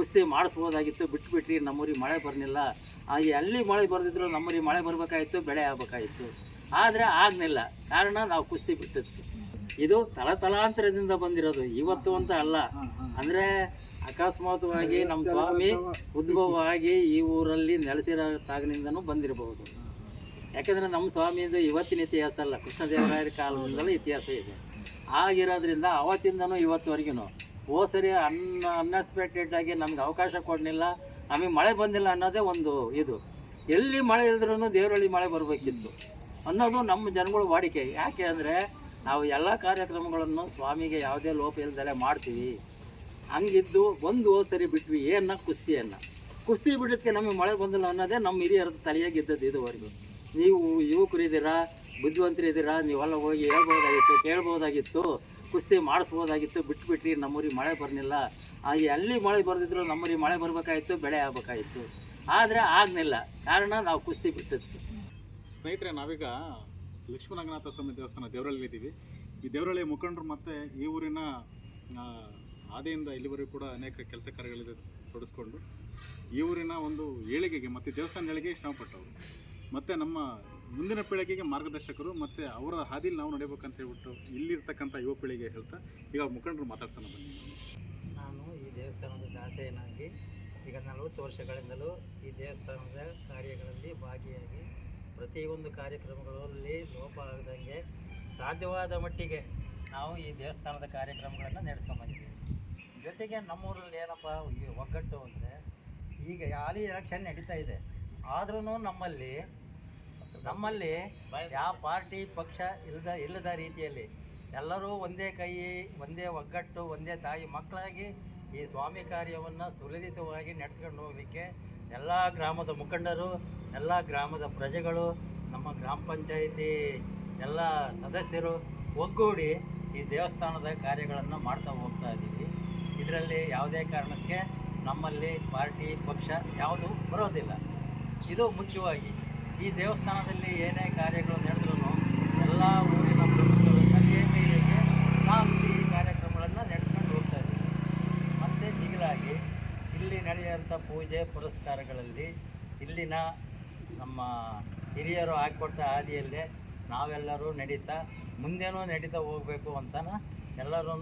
ಕುಸ್ತಿ ಮಾಡಿಸ್ಬೋದಾಗಿತ್ತು, ಬಿಟ್ಬಿಟ್ರಿ, ನಮ್ಮೂರಿಗೆ ಮಳೆ ಬರಲಿಲ್ಲ. ಎಲ್ಲಿ ಮಳೆ ಬರೆದಿದ್ರು ನಮ್ಮೂರಿಗೆ ಮಳೆ ಬರಬೇಕಾಗಿತ್ತು ಬೆಳೆ ಆಗಬೇಕಾಗಿತ್ತು ಆದರೆ ಆಗಲಿಲ್ಲ. ಕಾರಣ ನಾವು ಕುಸ್ತಿ ಬಿಟ್ಟಿತ್ತು ಇದು ತಲತಲಾಂತರದಿಂದ ಬಂದಿರೋದು. ಇವತ್ತು ಅಂತ ಅಲ್ಲ. ಅಂದರೆ ಅಕಸ್ಮಾತ್ವಾಗಿ ನಮ್ಮ ಸ್ವಾಮಿ ಉದ್ಭವ ಆಗಿ ಈ ಊರಲ್ಲಿ ನೆಲೆಸಿರೋ ತಾಗಿನಿಂದನೂ ಬಂದಿರಬಹುದು. ಯಾಕಂದರೆ ನಮ್ಮ ಸ್ವಾಮಿಯಿಂದ ಇವತ್ತಿನ ಇತಿಹಾಸ ಅಲ್ಲ. ಕೃಷ್ಣದೇವರಾಯರ ಕಾಲದಿಂದಲೂ ಇತಿಹಾಸ ಇದೆ. ಆಗಿರೋದ್ರಿಂದ ಅವತ್ತಿಂದನೂ ಇವತ್ತುವರೆಗೂ ಓ ಸರಿ ಅನ್ ಅನ್ಎಕ್ಸ್ಪೆಕ್ಟೆಡ್ ಆಗಿ ನಮ್ಗೆ ಅವಕಾಶ ಕೊಡಲಿಲ್ಲ. ನಮಗೆ ಮಳೆ ಬಂದಿಲ್ಲ ಅನ್ನೋದೇ ಒಂದು ಇದು. ಎಲ್ಲಿ ಮಳೆ ಇಲ್ದ್ರೂ ದೇವರಳ್ಳಿ ಮಳೆ ಬರಬೇಕಿತ್ತು ಅನ್ನೋದು ನಮ್ಮ ಜನಗಳ ವಾಡಿಕೆ. ಯಾಕೆ ಅಂದರೆ ನಾವು ಎಲ್ಲ ಕಾರ್ಯಕ್ರಮಗಳನ್ನು ಸ್ವಾಮಿಗೆ ಯಾವುದೇ ಲೋಪ ಇಲ್ದಲೆ ಮಾಡ್ತೀವಿ. ಹಂಗಿದ್ದು ಒಂದು ಹೋದ್ ಸರಿ ಬಿಟ್ವಿ ಏನ ಕುಸ್ತಿಯನ್ನು. ಕುಸ್ತಿ ಬಿಡೋದಕ್ಕೆ ನಮಗೆ ಮಳೆ ಬಂದಿಲ್ಲ ಅನ್ನೋದೇ ನಮ್ಮ ಹಿರಿಯರ ತಲೆಯಾಗಿದ್ದದ್ದು ಇದುವರೆಗೂ. ನೀವು ಯುವಕರಿದ್ದೀರಾ, ಬುದ್ಧಿವಂತರಿದ್ದೀರಾ, ನೀವೆಲ್ಲ ಹೋಗಿ ಹೇಳ್ಬೋದಾಗಿತ್ತು, ಕೇಳ್ಬೋದಾಗಿತ್ತು. ಕುಸ್ತಿ ಮಾಡಿಸ್ಬೋದಾಗಿತ್ತು, ಬಿಟ್ಬಿಟ್ರಿ, ನಮ್ಮೂರಿಗೆ ಮಳೆ ಬರಲಿಲ್ಲ. ಎಲ್ಲಿ ಮಳೆ ಬರೆದಿದ್ರು ನಮ್ಮೂರಿಗೆ ಮಳೆ ಬರಬೇಕಾಗಿತ್ತು ಬೆಳೆ ಆಗಬೇಕಾಗಿತ್ತು ಆದರೆ ಆಗಲಿಲ್ಲ. ಕಾರಣ ನಾವು ಕುಸ್ತಿ ಬಿಟ್ಟಿತ್ತು ಸ್ನೇಹಿತರೆ, ನಾವೀಗ ಲಕ್ಷ್ಮೀರಂಗನಾಥ ಸ್ವಾಮಿ ದೇವಸ್ಥಾನ ದೇವರಲ್ಲಿ ಇದ್ದೀವಿ. ಈ ದೇವರಳ್ಳಿ ಮುಖಂಡರು ಮತ್ತು ಈ ಊರಿನ ಆದೆಯಿಂದ ಇಲ್ಲಿವರೆಗೂ ಕೂಡ ಅನೇಕ ಕೆಲಸ ಕಾರ್ಯಗಳಿದೆ ತೊಡಸ್ಕೊಂಡು ಈ ಊರಿನ ಒಂದು ಏಳಿಗೆಗೆ, ಮತ್ತು ದೇವಸ್ಥಾನ ಏಳಿಗೆಗೆ ಶ್ರಮಪಟ್ಟವರು. ಮತ್ತು ನಮ್ಮ ಮುಂದಿನ ಪೀಳಿಗೆಗೆ ಮಾರ್ಗದರ್ಶಕರು ಮತ್ತು ಅವರ ಹಾದಿಲಿ ನಾವು ನಡೆಯಬೇಕಂತ ಹೇಳ್ಬಿಟ್ಟು ಇಲ್ಲಿರ್ತಕ್ಕಂಥ ಯುವ ಪೀಳಿಗೆ ಹೇಳ್ತಾ, ಈಗ ಮುಖಂಡರು ಮಾತಾಡ್ಸೋಣ ಬನ್ನಿ. ನಾನು ಈ ದೇವಸ್ಥಾನದ ದಾಸೆಯನಾಗಿ, ಈಗ ನಲವತ್ತು ವರ್ಷಗಳಿಂದಲೂ ಈ ದೇವಸ್ಥಾನದ ಕಾರ್ಯಗಳಲ್ಲಿ ಭಾಗಿಯಾಗಿ ಪ್ರತಿಯೊಂದು ಕಾರ್ಯಕ್ರಮಗಳಲ್ಲಿ ಲೋಪ ಆಗದಂಗೆ ಸಾಧ್ಯವಾದ ಮಟ್ಟಿಗೆ ನಾವು ಈ ದೇವಸ್ಥಾನದ ಕಾರ್ಯಕ್ರಮಗಳನ್ನು ನಡೆಸ್ಕೊಂಬಂದಿದ್ದೀವಿ ಜೊತೆಗೆ ನಮ್ಮೂರಲ್ಲಿ ಏನಪ್ಪ ಈ ಒಗ್ಗಟ್ಟು ಅಂದರೆ ಈಗ ಹಾಲಿ ಎಲೆಕ್ಷನ್ ನಡೀತಾ ಇದೆ. ಆದ್ರೂ ನಮ್ಮಲ್ಲಿ ನಮ್ಮಲ್ಲಿ ಯಾವ ಪಾರ್ಟಿ ಪಕ್ಷ ಇಲ್ಲದ ಇಲ್ಲದ ರೀತಿಯಲ್ಲಿ ಎಲ್ಲರೂ ಒಂದೇ ಕೈ, ಒಂದೇ ಒಗ್ಗಟ್ಟು, ಒಂದೇ ತಾಯಿ ಮಕ್ಕಳಾಗಿ ಈ ಸ್ವಾಮಿ ಕಾರ್ಯವನ್ನು ಸುಲಲಿತವಾಗಿ ನಡೆಸ್ಕೊಂಡು ಹೋಗಲಿಕ್ಕೆ ಎಲ್ಲ ಗ್ರಾಮದ ಮುಖಂಡರು, ಎಲ್ಲ ಗ್ರಾಮದ ಪ್ರಜೆಗಳು, ನಮ್ಮ ಗ್ರಾಮ ಪಂಚಾಯಿತಿ ಎಲ್ಲ ಸದಸ್ಯರು ಒಗ್ಗೂಡಿ ಈ ದೇವಸ್ಥಾನದ ಕಾರ್ಯಗಳನ್ನು ಮಾಡ್ತಾ ಹೋಗ್ತಾ ಇದ್ದೀವಿ. ಇದರಲ್ಲಿ ಯಾವುದೇ ಕಾರಣಕ್ಕೆ ನಮ್ಮಲ್ಲಿ ಪಾರ್ಟಿ ಪಕ್ಷ ಯಾವುದು ಬರೋದಿಲ್ಲ. ಇದು ಮುಖ್ಯವಾಗಿ ಈ ದೇವಸ್ಥಾನದಲ್ಲಿ ಏನೇ ಕಾರ್ಯಗಳು ನಡೆದ್ರೂ ಎಲ್ಲ ಊರಿನ ಪ್ರಮುಖರು ಮೇರೆಗೆ ನಾವು ಈ ಕಾರ್ಯಕ್ರಮಗಳನ್ನು ನಡೆಸ್ಕೊಂಡು ಹೋಗ್ತಾ ಇದ್ದೀವಿ. ಮತ್ತು ಮಿಗಿಲಾಗಿ ಇಲ್ಲಿ ನಡೆಯುವಂಥ ಪೂಜೆ ಪುರಸ್ಕಾರಗಳಲ್ಲಿ ಇಲ್ಲಿನ ನಮ್ಮ ಹಿರಿಯರು ಹಾಕಿಕೊಟ್ಟ ಹಾದಿಯಲ್ಲೇ ನಾವೆಲ್ಲರೂ ನಡೀತಾ ಮುಂದೇನೂ ನಡೀತಾ ಹೋಗಬೇಕು ಅಂತನ ಎಲ್ಲರೂ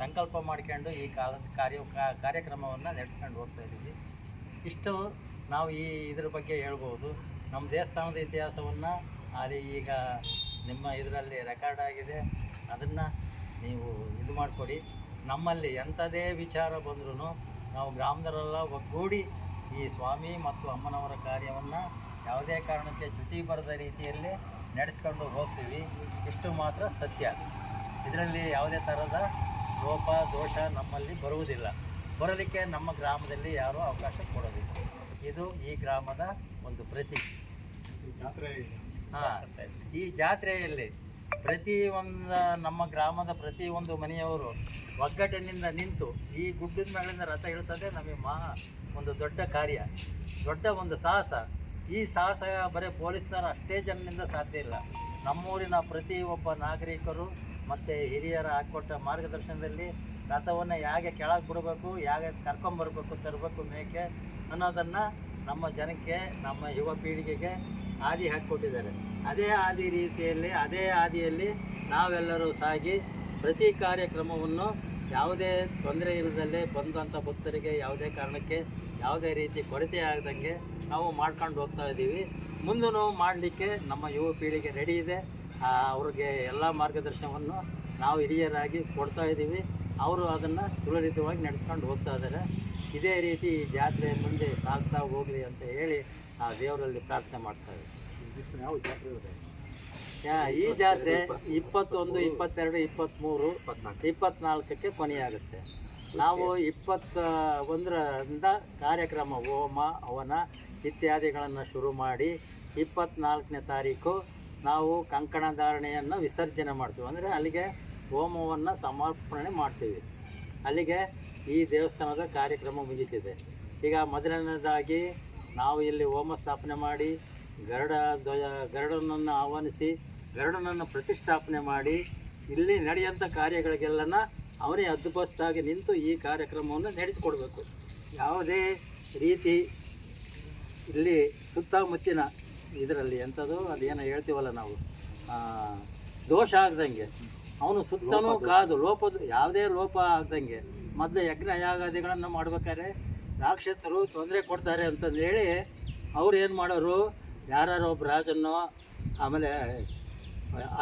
ಸಂಕಲ್ಪ ಮಾಡ್ಕೊಂಡು ಈ ಕಾಲ ಕಾರ್ಯ ಕಾರ್ಯಕ್ರಮವನ್ನು ನಡೆಸ್ಕೊಂಡು ಹೋಗ್ತಾ ಇದ್ದೀವಿ. ಇಷ್ಟು ನಾವು ಈ ಇದ್ರ ಬಗ್ಗೆ ಹೇಳ್ಬೋದು. ನಮ್ಮ ದೇವಸ್ಥಾನದ ಇತಿಹಾಸವನ್ನು ಅಲ್ಲಿ ಈಗ ನಿಮ್ಮ ಇದರಲ್ಲಿ ರೆಕಾರ್ಡ್ ಆಗಿದೆ. ಅದನ್ನು ನೀವು ಇದು ಮಾಡಿಕೊಡಿ. ನಮ್ಮಲ್ಲಿ ಎಂಥದೇ ವಿಚಾರ ಬಂದ್ರೂ ನಾವು ಗ್ರಾಮದವರೆಲ್ಲ ಒಗ್ಗೂಡಿ ಈ ಸ್ವಾಮಿ ಮತ್ತು ಅಮ್ಮನವರ ಕಾರ್ಯವನ್ನು ಯಾವುದೇ ಕಾರಣಕ್ಕೆ ಚ್ಯುತಿ ಬರದ ರೀತಿಯಲ್ಲಿ ನಡೆಸ್ಕೊಂಡು ಹೋಗ್ತೀವಿ. ಇಷ್ಟು ಮಾತ್ರ ಸತ್ಯ. ಇದರಲ್ಲಿ ಯಾವುದೇ ಥರದ ಲೋಪ ದೋಷ ನಮ್ಮಲ್ಲಿ ಬರುವುದಿಲ್ಲ. ಬರಲಿಕ್ಕೆ ನಮ್ಮ ಗ್ರಾಮದಲ್ಲಿ ಯಾರೂ ಅವಕಾಶ ಕೊಡೋದಿಲ್ಲ. ಇದು ಈ ಗ್ರಾಮದ ಒಂದು ಪ್ರತಿ ಹಾಂ, ಈ ಜಾತ್ರೆಯಲ್ಲಿ ಪ್ರತಿ ಒಂದು ನಮ್ಮ ಗ್ರಾಮದ ಪ್ರತಿ ಒಂದು ಮನೆಯವರು ಒಗ್ಗಟ್ಟಿನಿಂದ ನಿಂತು ಈ ಗುಡ್ಡದ ಮೇಲಿಂದ ರಥ ಇಳ್ತದೆ. ನಮಗೆ ಮಹಾ ಒಂದು ದೊಡ್ಡ ಕಾರ್ಯ, ದೊಡ್ಡ ಒಂದು ಸಾಹಸ. ಈ ಸಾಹಸ ಬರೀ ಪೊಲೀಸ್ನವರು ಅಷ್ಟೇ ಜನರಿಂದ ಸಾಧ್ಯ ಇಲ್ಲ. ನಮ್ಮೂರಿನ ಪ್ರತಿ ಒಬ್ಬ ನಾಗರಿಕರು ಮತ್ತು ಹಿರಿಯರ ಹಾಕ್ಕೊಟ್ಟ ಮಾರ್ಗದರ್ಶನದಲ್ಲಿ ರಥವನ್ನು ಹೇಗೆ ಕೆಳಗೆ ಬಿಡಬೇಕು, ಹೇಗೆ ಕರ್ಕೊಂಬರ್ಬೇಕು ತರಬೇಕು ಮೇಕೆ ಅನ್ನೋದನ್ನು ನಮ್ಮ ಜನಕ್ಕೆ, ನಮ್ಮ ಯುವ ಪೀಳಿಗೆಗೆ ಹಾದಿ ಹಾಕಿಕೊಟ್ಟಿದ್ದಾರೆ. ಅದೇ ಹಾದಿ ರೀತಿಯಲ್ಲಿ, ಅದೇ ಹಾದಿಯಲ್ಲಿ ನಾವೆಲ್ಲರೂ ಸಾಗಿ ಪ್ರತಿ ಕಾರ್ಯಕ್ರಮವನ್ನು ಯಾವುದೇ ತೊಂದರೆ ಇಲ್ಲದಲ್ಲೇ ಬಂದಂಥ ಭಕ್ತರಿಗೆ ಯಾವುದೇ ಕಾರಣಕ್ಕೆ ಯಾವುದೇ ರೀತಿ ಕೊರತೆ ಆಗದಂಗೆ ನಾವು ಮಾಡ್ಕೊಂಡು ಹೋಗ್ತಾ ಇದ್ದೀವಿ. ಮುಂದೂ ಮಾಡಲಿಕ್ಕೆ ನಮ್ಮ ಯುವ ಪೀಳಿಗೆ ರೆಡಿ ಇದೆ. ಅವ್ರಿಗೆ ಎಲ್ಲ ಮಾರ್ಗದರ್ಶನವನ್ನು ನಾವು ಹಿರಿಯರಾಗಿ ಕೊಡ್ತಾ ಇದ್ದೀವಿ. ಅವರು ಅದನ್ನು ಸುಲಲಿತವಾಗಿ ನಡೆಸ್ಕೊಂಡು ಹೋಗ್ತಾ ಇದ್ದಾರೆ. ಇದೇ ರೀತಿ ಜಾತ್ರೆ ಮುಂದೆ ಸಾಗ್ತಾ ಹೋಗಲಿ ಅಂತ ಹೇಳಿ ಆ ದೇವರಲ್ಲಿ ಪ್ರಾರ್ಥನೆ ಮಾಡ್ತಾ ಇದ್ದೀವಿ. ಈ ಜಾತ್ರೆ ಇಪ್ಪತ್ತೊಂದು, ಇಪ್ಪತ್ತೆರಡು ಇಪ್ಪತ್ತ್ಮೂರು ಇಪ್ಪತ್ನಾಲ್ಕಕ್ಕೆ ಕೊನೆಯಾಗುತ್ತೆ. ನಾವು ಇಪ್ಪತ್ತ ಒಂದರಿಂದ ಕಾರ್ಯಕ್ರಮ ಹೋಮ, ಹವನ ಇತ್ಯಾದಿಗಳನ್ನು ಶುರು ಮಾಡಿ ಇಪ್ಪತ್ನಾಲ್ಕನೇ ತಾರೀಕು ನಾವು ಕಂಕಣ ಧಾರಣೆಯನ್ನು ವಿಸರ್ಜನೆ ಮಾಡ್ತೀವಿ. ಅಂದರೆ ಅಲ್ಲಿಗೆ ಹೋಮವನ್ನು ಸಮರ್ಪಣೆ ಮಾಡ್ತೀವಿ. ಅಲ್ಲಿಗೆ ಈ ದೇವಸ್ಥಾನದ ಕಾರ್ಯಕ್ರಮ ಮುಗಿತಿದೆ. ಈಗ ಮೊದಲನೇದಾಗಿ ನಾವು ಇಲ್ಲಿ ಹೋಮ ಸ್ಥಾಪನೆ ಮಾಡಿ ಗರುಡ ಧ್ವಜ ಗರುಡನನ್ನು ಆಹ್ವಾನಿಸಿ ಗರುಡನನ್ನು ಪ್ರತಿಷ್ಠಾಪನೆ ಮಾಡಿ ಇಲ್ಲಿ ನಡೆಯುವಂಥ ಕಾರ್ಯಗಳಿಗೆಲ್ಲನ ಅವನೇ ಹದ್ದುಬಸ್ತಾಗಿ ನಿಂತು ಈ ಕಾರ್ಯಕ್ರಮವನ್ನು ನಡೆಸಿಕೊಡಬೇಕು. ಯಾವುದೇ ರೀತಿ ಇಲ್ಲಿ ಸುತ್ತಮುತ್ತಿನ ಇದರಲ್ಲಿ ಎಂಥದ್ದು ಅದೇನೋ ಹೇಳ್ತೀವಲ್ಲ ನಾವು ದೋಷ ಆಗ್ದಂಗೆ. ಅವನು ಸುತ್ತನೂ ಕಾದು ಲೋಪದ ಯಾವುದೇ ಲೋಪ ಆಗ್ದಂಗೆ. ಮೊದಲು ಯಜ್ಞ ಯಾಗಾದಿಗಳನ್ನು ಮಾಡ್ಬೇಕಾದ್ರೆ ರಾಕ್ಷಸರು ತೊಂದರೆ ಕೊಡ್ತಾರೆ ಅಂತಂದು ಹೇಳಿ ಅವ್ರು ಏನು ಮಾಡೋರು ಯಾರು ಒಬ್ಬ ರಾಜನ್ನೋ ಆಮೇಲೆ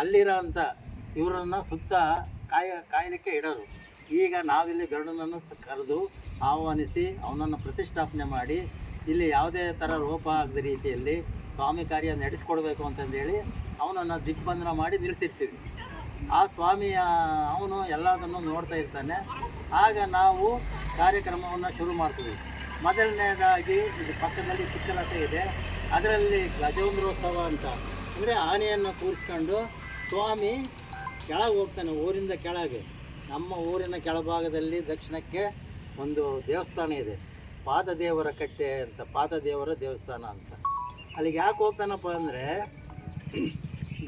ಅಲ್ಲಿರೋ ಅಂಥ ಇವರನ್ನು ಸುತ್ತ ಕಾಯ, ಕಾಯಲಿಕ್ಕೆ ಇಡೋರು. ಈಗ ನಾವಿಲ್ಲಿ ಗರುಡನನ್ನು ಕರೆದು ಆಹ್ವಾನಿಸಿ ಅವನನ್ನು ಪ್ರತಿಷ್ಠಾಪನೆ ಮಾಡಿ ಇಲ್ಲಿ ಯಾವುದೇ ಥರ ರೋಪ ಆಗದ ರೀತಿಯಲ್ಲಿ ಸ್ವಾಮಿ ಕಾರ್ಯ ನಡೆಸ್ಕೊಡ್ಬೇಕು ಅಂತಂದೇಳಿ ಅವನನ್ನು ದಿಗ್ಬಂಧನ ಮಾಡಿ ನಿಲ್ಲಿಸಿರ್ತೀವಿ. ಆ ಸ್ವಾಮಿಯ, ಅವನು ಎಲ್ಲದನ್ನು ನೋಡ್ತಾ ಇರ್ತಾನೆ. ಆಗ ನಾವು ಕಾರ್ಯಕ್ರಮವನ್ನು ಶುರು ಮಾಡ್ತೀವಿ. ಮೊದಲನೇದಾಗಿ ಇದು ಪಕ್ಕದಲ್ಲಿ ಚಿಕ್ಕಲತೆ ಇದೆ. ಅದರಲ್ಲಿ ಗಜೇಂದ್ರೋತ್ಸವ ಅಂತ. ಅಂದರೆ ಆನೆಯನ್ನು ಕೂರಿಸ್ಕೊಂಡು ಸ್ವಾಮಿ ಕೆಳಗೆ ಹೋಗ್ತಾನೆ, ಊರಿಂದ ಕೆಳಗೆ. ನಮ್ಮ ಊರಿನ ಕೆಳಭಾಗದಲ್ಲಿ ದಕ್ಷಿಣಕ್ಕೆ ಒಂದು ದೇವಸ್ಥಾನ ಇದೆ. ಪಾದದೇವರ ಕಟ್ಟೆ ಅಂತ, ಪಾದದೇವರ ದೇವಸ್ಥಾನ ಅಂತ. ಅಲ್ಲಿಗೆ ಯಾಕೆ ಹೋಗ್ತಾನಪ್ಪ ಅಂದರೆ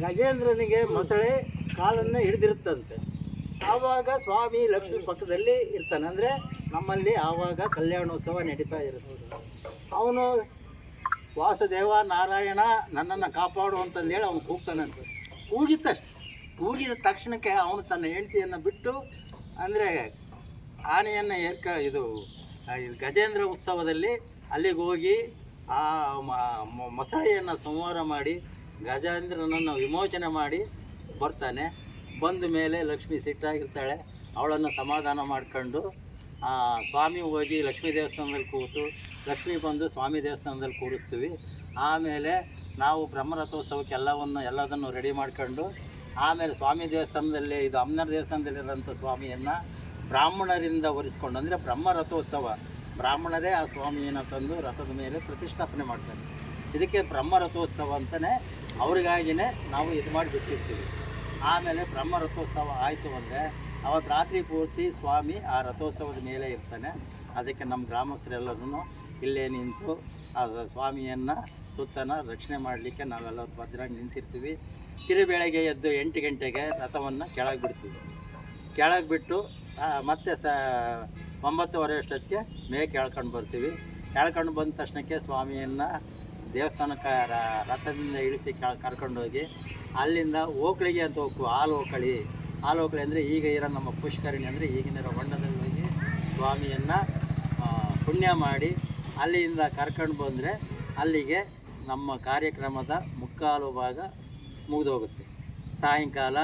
ಗಜೇಂದ್ರನಿಗೆ ಮೊಸಳೆ ಕಾಲನ್ನು ಹಿಡಿದಿರುತ್ತಂತೆ. ಆವಾಗ ಸ್ವಾಮಿ ಲಕ್ಷ್ಮಿ ಪಕ್ಕದಲ್ಲಿ ಇರ್ತಾನೆ. ಅಂದರೆ ನಮ್ಮಲ್ಲಿ ಆವಾಗ ಕಲ್ಯಾಣೋತ್ಸವ ನಡೀತಾ ಇರುತ್ತೆ. ಅವನು ವಾಸುದೇವ ನಾರಾಯಣ ನನ್ನನ್ನು ಕಾಪಾಡು ಅಂತಂದೇಳಿ ಅವನು ಕೂಗ್ತಾನಂತೆ ತಕ್ಷಣ ಕೂಗಿದ ತಕ್ಷಣಕ್ಕೆ ಅವನು ತನ್ನ ಹೆಂಡತಿಯನ್ನು ಬಿಟ್ಟು ಅಂದರೆ ಆನೆಯನ್ನು ಏರ್ಕ ಇದು ಗಜೇಂದ್ರ ಉತ್ಸವದಲ್ಲಿ ಅಲ್ಲಿಗೆ ಹೋಗಿ ಆ ಮೊಸಳೆಯನ್ನು ಸಂಹಾರ ಮಾಡಿ ಗಜೇಂದ್ರನನ್ನು ವಿಮೋಚನೆ ಮಾಡಿ ಬರ್ತಾನೆ. ಬಂದ ಮೇಲೆ ಲಕ್ಷ್ಮಿ ಸಿಟ್ಟಾಗಿರ್ತಾಳೆ. ಅವಳನ್ನು ಸಮಾಧಾನ ಮಾಡ್ಕೊಂಡು ಸ್ವಾಮಿ ಹೋಗಿ ಲಕ್ಷ್ಮೀ ದೇವಸ್ಥಾನದಲ್ಲಿ ಕೂತು ಲಕ್ಷ್ಮಿ ಬಂದು ಸ್ವಾಮಿ ದೇವಸ್ಥಾನದಲ್ಲಿ ಕೂರಿಸ್ತೀವಿ. ಆಮೇಲೆ ನಾವು ಬ್ರಹ್ಮರಥೋತ್ಸವಕ್ಕೆ ಎಲ್ಲವನ್ನು ಎಲ್ಲದನ್ನು ರೆಡಿ ಮಾಡ್ಕೊಂಡು ಆಮೇಲೆ ಸ್ವಾಮಿ ದೇವಸ್ಥಾನದಲ್ಲಿ ಇದು ಅಮ್ಮನರ ದೇವಸ್ಥಾನದಲ್ಲಿರೋಂಥ ಸ್ವಾಮಿಯನ್ನು ಬ್ರಾಹ್ಮಣರಿಂದ ಒರೆಸ್ಕೊಂಡು ಅಂದರೆ ಬ್ರಹ್ಮರಥೋತ್ಸವ. ಬ್ರಾಹ್ಮಣರೇ ಆ ಸ್ವಾಮಿಯನ್ನು ತಂದು ರಥದ ಮೇಲೆ ಪ್ರತಿಷ್ಠಾಪನೆ ಮಾಡ್ತಾರೆ. ಇದಕ್ಕೆ ಬ್ರಹ್ಮರಥೋತ್ಸವ ಅಂತಲೇ ಅವ್ರಿಗಾಗಿಯೇ ನಾವು ಇದು ಮಾಡಿ ಬಿಟ್ಟಿರ್ತೀವಿ. ಆಮೇಲೆ ಬ್ರಹ್ಮರಥೋತ್ಸವ ಆಯಿತು ಅಂದರೆ ಅವತ್ತು ರಾತ್ರಿ ಪೂರ್ತಿ ಸ್ವಾಮಿ ಆ ರಥೋತ್ಸವದ ಮೇಲೆ ಇರ್ತಾನೆ. ಅದಕ್ಕೆ ನಮ್ಮ ಗ್ರಾಮಸ್ಥರೆಲ್ಲರೂ ಇಲ್ಲೇ ನಿಂತು ಆ ಸ್ವಾಮಿಯನ್ನು, ಸುತ್ತನ ರಕ್ಷಣೆ ಮಾಡಲಿಕ್ಕೆ ನಾವೆಲ್ಲ ಭದ್ರಾಗಿ ನಿಂತಿರ್ತೀವಿ. ತಿರುಬೆಳಗ್ಗೆ ಎದ್ದು ಎಂಟು ಗಂಟೆಗೆ ರಥವನ್ನು ಕೆಳಗೆ ಬಿಡ್ತೀವಿ. ಕೆಳಗೆ ಬಿಟ್ಟು ಮತ್ತೆ ಸ, ಒಂಬತ್ತುವರೆ ಅಷ್ಟೊತ್ತಿಗೆ ಮೇಕೆ ಕೇಳ್ಕೊಂಡು ಬರ್ತೀವಿ. ಕೇಳ್ಕೊಂಡು ಬಂದ ತಕ್ಷಣಕ್ಕೆ ಸ್ವಾಮಿಯನ್ನು ದೇವಸ್ಥಾನಕ್ಕೆ ರಥದಿಂದ ಇಳಿಸಿ ಕರ್ಕೊಂಡೋಗಿ, ಅಲ್ಲಿಂದ ಓಕಳಿಗೆ ಅಂತ ಹೋಗ್ತೀವಿ, ಹಾಲು ಓಕಳಿ. ಹಾಲು ಅಂದರೆ ಈಗ ಇರೋ ನಮ್ಮ ಪುಷ್ಕರಣಿ ಅಂದರೆ ಈಗಿನ ಹೊಂಡದಲ್ಲಿ ಹೋಗಿ ಸ್ವಾಮಿಯನ್ನು ಪುಣ್ಯ ಮಾಡಿ ಅಲ್ಲಿಂದ ಕರ್ಕೊಂಡು ಬಂದರೆ ಅಲ್ಲಿಗೆ ನಮ್ಮ ಕಾರ್ಯಕ್ರಮದ ಮುಕ್ಕಾಲು ಭಾಗ ಮುಗಿದೋಗುತ್ತೆ. ಸಾಯಂಕಾಲ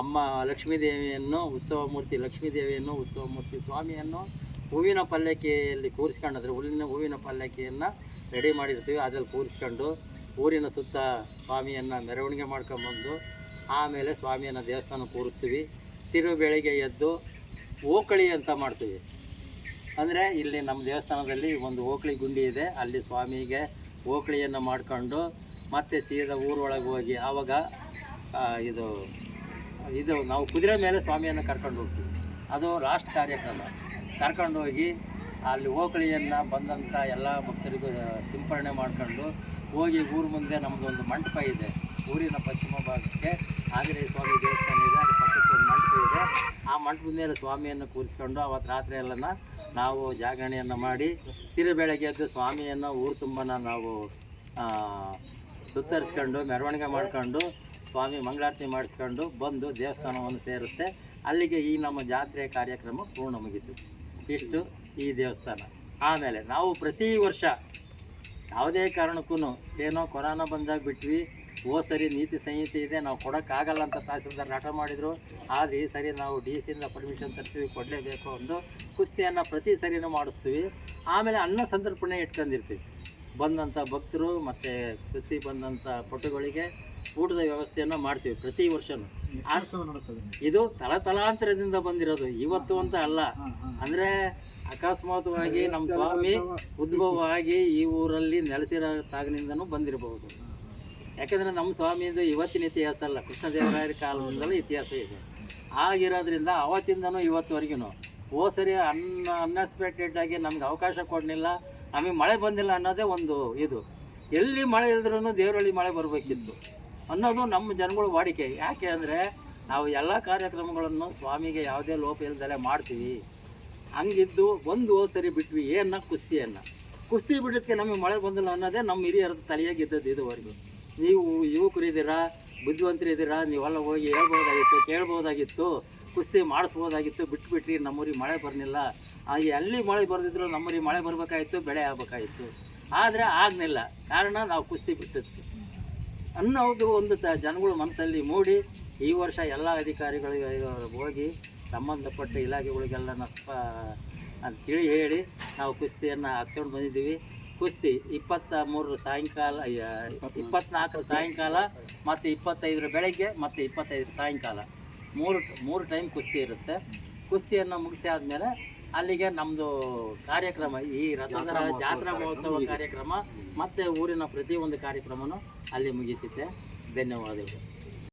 ಅಮ್ಮ ಲಕ್ಷ್ಮೀದೇವಿಯನ್ನು, ಉತ್ಸವ ಮೂರ್ತಿ ಲಕ್ಷ್ಮೀದೇವಿಯನ್ನು, ಉತ್ಸವ ಮೂರ್ತಿ ಸ್ವಾಮಿಯನ್ನು ಹೂವಿನ ಪಲ್ಲಕ್ಕಿಯಲ್ಲಿ ಕೂರಿಸ್ಕೊಂಡ್ರೆ ಹುಲ್ಲಿನ ಹೂವಿನ ಪಲ್ಲಕ್ಕಿಯನ್ನು ರೆಡಿ ಮಾಡಿರ್ತೀವಿ. ಅದರಲ್ಲಿ ಕೂರಿಸ್ಕೊಂಡು ಊರಿನ ಸುತ್ತ ಸ್ವಾಮಿಯನ್ನು ಮೆರವಣಿಗೆ ಮಾಡ್ಕೊಂಬಂದು ಆಮೇಲೆ ಸ್ವಾಮಿಯನ್ನು ದೇವಸ್ಥಾನ ಕೂರಿಸ್ತೀವಿ. ತಿರು ಬೆಳಿಗ್ಗೆ ಎದ್ದು ಓಕಳಿ ಅಂತ ಮಾಡ್ತೀವಿ. ಅಂದರೆ ಇಲ್ಲಿ ನಮ್ಮ ದೇವಸ್ಥಾನದಲ್ಲಿ ಒಂದು ಓಕಳಿ ಗುಂಡಿ ಇದೆ. ಅಲ್ಲಿ ಸ್ವಾಮಿಗೆ ಓಕಳಿಯನ್ನು ಮಾಡ್ಕೊಂಡು ಮತ್ತೆ ಸೀದಾ ಊರೊಳಗೆ ಹೋಗಿ ಆವಾಗ ಇದು ಇದು ನಾವು ಕುದುರೆ ಮೇಲೆ ಸ್ವಾಮಿಯನ್ನು ಕರ್ಕೊಂಡು ಹೋಗ್ತೀವಿ. ಅದು ಲಾಸ್ಟ್ ಕಾರ್ಯಕ್ರಮ. ಕರ್ಕೊಂಡು ಹೋಗಿ ಅಲ್ಲಿ ಓಕಳಿಯನ್ನು ಬಂದಂಥ ಎಲ್ಲ ಭಕ್ತರಿಗೂ ಸಿಂಪರಣೆ ಮಾಡ್ಕೊಂಡು ಹೋಗಿ ಊರ ಮುಂದೆ ನಮ್ಮದು ಒಂದು ಮಂಟಪ ಇದೆ. ಊರಿನ ಪಶ್ಚಿಮ ಭಾಗಕ್ಕೆ ಆಂಜನೇಯ ಸ್ವಾಮಿ ದೇವಸ್ಥಾನ ಇದೆ ಅದ್ರ ಪಕ್ಕಕ್ಕೆ ಒಂದು ಮಂಟಪ ಇದೆ. ಆ ಮಂಟಪದ ಮೇಲೆ ಸ್ವಾಮಿಯನ್ನು ಕೂರಿಸ್ಕೊಂಡು ಅವತ್ತು ರಾತ್ರಿ ಎಲ್ಲ ನಾವು ಜಾಗರಣೆಯನ್ನು ಮಾಡಿ ತಿರು ಬೆಳಗ್ಗೆ ಎದ್ದು ಸ್ವಾಮಿಯನ್ನು ಊರು ತುಂಬನ ನಾವು ಸುತ್ತರಿಸ್ಕೊಂಡು, ಮೆರವಣಿಗೆ ಮಾಡ್ಕೊಂಡು, ಸ್ವಾಮಿ ಮಂಗಳಾರತಿ ಮಾಡಿಸ್ಕೊಂಡು ಬಂದು ದೇವಸ್ಥಾನವನ್ನು ಸೇರುತ್ತೆ ಅಲ್ಲಿಗೆ ಈ ನಮ್ಮ ಜಾತ್ರೆ ಕಾರ್ಯಕ್ರಮ ಪೂರ್ಣ ಮುಗೀತು. ಇಷ್ಟು ಈ ದೇವಸ್ಥಾನ. ಆಮೇಲೆ ನಾವು ಪ್ರತಿ ವರ್ಷ ಯಾವುದೇ ಕಾರಣಕ್ಕೂ ಏನೋ ಕೊರೋನಾ ಬಂದಾಗ ಬಿಟ್ವಿ ಓ ಸರಿ ನೀತಿ ಸಂಹಿತೆ ಇದೆ ನಾವು ಕೊಡೋಕ್ಕಾಗಲ್ಲ ಅಂತ ತಹಸೀಲ್ದಾರ್ ಹಠ ಮಾಡಿದರು. ಆದರೆ ಈ ಸರಿ ನಾವು ಡಿ ಸಿಯಿಂದ ಪರ್ಮಿಷನ್ ತರ್ತೀವಿ ಕೊಡಲೇಬೇಕು ಒಂದು ಕುಸ್ತಿಯನ್ನು ಪ್ರತಿ ಸರಿನೂ ಮಾಡಿಸ್ತೀವಿ. ಆಮೇಲೆ ಅನ್ನ ಸಂತರ್ಪಣೆ ಇಟ್ಕೊಂಡಿರ್ತೀವಿ. ಬಂದಂಥ ಭಕ್ತರು ಮತ್ತು ಕುಸ್ತಿ ಬಂದಂಥ ಪಟುಗಳಿಗೆ ಊಟದ ವ್ಯವಸ್ಥೆಯನ್ನು ಮಾಡ್ತೀವಿ ಪ್ರತಿ ವರ್ಷವೂ ಇದು ತಲತಲಾಂತರದಿಂದ ಬಂದಿರೋದು ಇವತ್ತು ಅಂತ ಅಲ್ಲ. ಅಂದರೆ ಅಕಸ್ಮಾತ್ವಾಗಿ ನಮ್ಮ ಸ್ವಾಮಿ ಉದ್ಭವವಾಗಿ ಈ ಊರಲ್ಲಿ ನೆಲೆಸಿರೋ ತಾಗಿನಿಂದನೂ ಬಂದಿರಬಹುದು. ಯಾಕಂದರೆ ನಮ್ಮ ಸ್ವಾಮಿಯಿಂದ ಇವತ್ತಿನ ಇತಿಹಾಸ ಅಲ್ಲ, ಕೃಷ್ಣದೇವರಾಯರ ಕಾಲದಿಂದಲೂ ಇತಿಹಾಸ ಇದೆ. ಆಗಿರೋದ್ರಿಂದ ಅವತ್ತಿಂದನೂ ಇವತ್ತುವರೆಗೂ ಓ ಸರಿ ಅನ್ ಅನ್ಎಕ್ಸ್ಪೆಕ್ಟೆಡ್ ಆಗಿ ನಮ್ಗೆ ಅವಕಾಶ ಕೊಡಲಿಲ್ಲ, ನಮಗೆ ಮಳೆ ಬಂದಿಲ್ಲ ಅನ್ನೋದೇ ಒಂದು ಇದು. ಎಲ್ಲಿ ಮಳೆ ಇದ್ರೂ ದೇವರಳ್ಳಿ ಮಳೆ ಬರಬೇಕಿತ್ತು ಅನ್ನೋದು ನಮ್ಮ ಜನಗಳು ವಾಡಿಕೆ. ಯಾಕೆ ಅಂದರೆ ನಾವು ಎಲ್ಲ ಕಾರ್ಯಕ್ರಮಗಳನ್ನು ಸ್ವಾಮಿಗೆ ಯಾವುದೇ ಲೋಪ ಇಲ್ದಲೆ ಮಾಡ್ತೀವಿ. ಹಂಗಿದ್ದು ಒಂದು ಓ ಸರಿ ಬಿಟ್ವಿ, ಏನ ಕುಸ್ತಿಯನ್ನು. ಕುಸ್ತಿ ಬಿಡೋದಕ್ಕೆ ನಮಗೆ ಮಳೆ ಬಂದಿಲ್ಲ ಅನ್ನೋದೇ ನಮ್ಮ ಹಿರಿಯರದ್ದು ತಲೆಯಾಗಿದ್ದದ್ದು ಇದುವರೆಗೂ. ನೀವು ಯುವಕರಿದ್ದೀರಾ, ಬುದ್ಧಿವಂತರಿದ್ದೀರಾ, ನೀವೆಲ್ಲ ಹೋಗಿ ಹೇಳ್ಬೋದಾಗಿತ್ತು, ಕೇಳ್ಬೋದಾಗಿತ್ತು, ಕುಸ್ತಿ ಮಾಡಿಸ್ಬೋದಾಗಿತ್ತು ಬಿಟ್ಬಿಟ್ರಿ ನಮ್ಮೂರಿಗೆ ಮಳೆ ಬರಲಿಲ್ಲ. ಹಾಗೆ ಅಲ್ಲಿ ಮಳೆ ಬರೆದಿದ್ರು ನಮ್ಮೂರಿಗೆ ಮಳೆ ಬರಬೇಕಾಗಿತ್ತು ಬೆಳೆ ಆಗಬೇಕಾಗಿತ್ತು ಆದರೆ ಆಗಲಿಲ್ಲ. ಕಾರಣ ನಾವು ಕುಸ್ತಿ ಬಿಟ್ಟಿತ್ತು ಅನ್ನೋದು ಒಂದು ತ, ಜನಗಳ ಮನಸ್ಸಲ್ಲಿ ಮೂಡಿ, ಈ ವರ್ಷ ಎಲ್ಲ ಅಧಿಕಾರಿಗಳಿಗೆ ಹೋಗಿ, ಸಂಬಂಧಪಟ್ಟ ಇಲಾಖೆಗಳಿಗೆಲ್ಲ ಅಂತ ತಿಳಿ ಹೇಳಿ ನಾವು ಕುಸ್ತಿಯನ್ನು ಹಾಕ್ಸ್ಕೊಂಡು ಬಂದಿದ್ದೀವಿ. ಕುಸ್ತಿ ಇಪ್ಪತ್ತ ಮೂರು ಸಾಯಂಕಾಲ ಇಪ್ಪತ್ನಾಲ್ಕರ ಸಾಯಂಕಾಲ ಮತ್ತು ಇಪ್ಪತ್ತೈದರ ಬೆಳಗ್ಗೆ ಮತ್ತು ಇಪ್ಪತ್ತೈದರ ಸಾಯಂಕಾಲ. ಮೂರು ಮೂರು ಟೈಮ್ ಕುಸ್ತಿ ಇರುತ್ತೆ. ಕುಸ್ತಿಯನ್ನು ಮುಗಿಸಿ ಆದಮೇಲೆ ಅಲ್ಲಿಗೆ ನಮ್ಮದು ಕಾರ್ಯಕ್ರಮ ಈ ರಥದ ಜಾತ್ರಾ ಮಹೋತ್ಸವ ಕಾರ್ಯಕ್ರಮ ಮತ್ತು ಊರಿನ ಪ್ರತಿಯೊಂದು ಕಾರ್ಯಕ್ರಮನೂ ಅಲ್ಲಿ ಮುಗೀತಿದೆ ಧನ್ಯವಾದಗಳು.